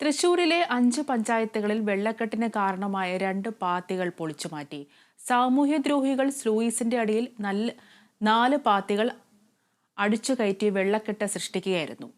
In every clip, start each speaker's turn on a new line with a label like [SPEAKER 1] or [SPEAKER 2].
[SPEAKER 1] തൃശൂരിലെ അഞ്ച് പഞ്ചായത്തുകളിൽ വെള്ളക്കെട്ടിന് കാരണമായ രണ്ട് പാത്തികൾ പൊളിച്ചുമാറ്റി. സാമൂഹ്യദ്രോഹികൾ സ്ലൂയിസിന്റെ അടിയിൽ നല്ല നാല് പാത്തികൾ അടിച്ചുകയറ്റി വെള്ളക്കെട്ട് സൃഷ്ടിക്കുകയായിരുന്നു.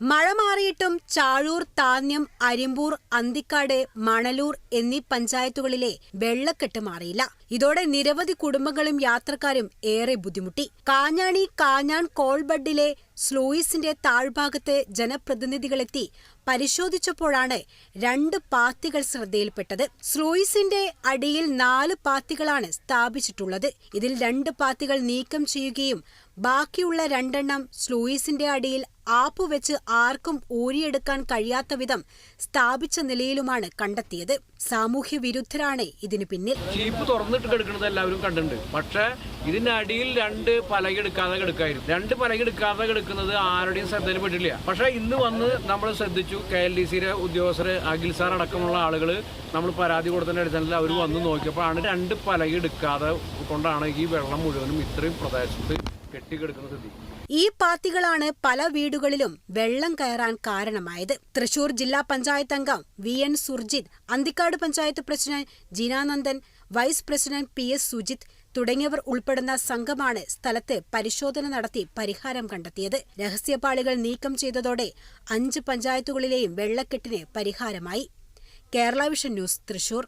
[SPEAKER 2] മഴ മാറിയിട്ടും ചാഴൂർ താന്യം അരിമ്പൂർ അന്തിക്കാട് മണലൂർ എന്നീ പഞ്ചായത്തുകളിലെ വെള്ളക്കെട്ട് മാറിയില്ല. ഇതോടെ നിരവധി കുടുംബങ്ങളും യാത്രക്കാരും ഏറെ ബുദ്ധിമുട്ടി. കാഞ്ഞാണി കാഞ്ഞാൻ കോൾബഡിലെ സ്ലൂയിസിന്റെ താഴ്ഭാഗത്ത് ജനപ്രതിനിധികളെത്തി പരിശോധിച്ചപ്പോഴാണ് രണ്ട് പാത്തികൾ ശ്രദ്ധയിൽപ്പെട്ടത്. സ്ലൂയിസിന്റെ അടിയിൽ നാല് പാത്തികളാണ് സ്ഥാപിച്ചിട്ടുള്ളത്. ഇതിൽ രണ്ട് പാത്തികൾ നീക്കം ചെയ്യുകയും ബാക്കിയുള്ള രണ്ടെണ്ണം സ്ലൂയിസിന്റെ അടിയിൽ ആപ്പുവെച്ച് ആർക്കും ഊരിയെടുക്കാൻ കഴിയാത്ത വിധം സ്ഥാപിച്ച നിലയിലുമാണ് കണ്ടെത്തിയത്. സാമൂഹ്യ വിരുദ്ധരാണ് ഇതിന് പിന്നിൽ.
[SPEAKER 3] ചീപ്പ് തുറന്നിട്ട് കിടക്കുന്നത് എല്ലാവരും കണ്ടിട്ടുണ്ട്. പക്ഷേ ഇതിനടിയിൽ രണ്ട് പലകെടുക്കാതെ കിടക്കായിരുന്നു. രണ്ട് പലകെടുക്കാതെ കിടക്കുന്നത് ആരുടെയും ശ്രദ്ധയിൽ പെട്ടില്ല പക്ഷേ ഇന്ന് വന്ന് നമ്മൾ ശ്രദ്ധിച്ചു. കെ എൽ ഡി സിയിലെ ഉദ്യോഗസ്ഥർ അഖിൽ സാർ അടക്കമുള്ള ആളുകൾ നമ്മൾ പരാതി കൊടുത്തതിന്റെ അടിസ്ഥാനത്തിൽ അവർ വന്ന് നോക്കിയപ്പോഴാണ് രണ്ട് പലകെടുക്കാതെ കൊണ്ടാണ് ഈ വെള്ളം മുഴുവനും ഇത്രയും പ്രദേശത്ത് സ്ഥിതി
[SPEAKER 2] ഈ പാത്തികളാണ് പല വീടുകളിലും വെള്ളം കയറാൻ കാരണമായത്. തൃശൂർ ജില്ലാ പഞ്ചായത്ത് അംഗം V N Surjith Anthikkad panchayat president Jeenanandan vice president P S Sujith തുടങ്ങിയവർ ഉൾപ്പെടുന്ന സംഘമാണ് സ്ഥലത്ത് പരിശോധന നടത്തി പരിഹാരം കണ്ടെത്തിയത്. രഹസ്യപാളികൾ നീക്കം ചെയ്തതോടെ അഞ്ച് പഞ്ചായത്തുകളിലെയും വെള്ളക്കെട്ടിന് പരിഹാരമായി. Kerala Vision News Thrissur.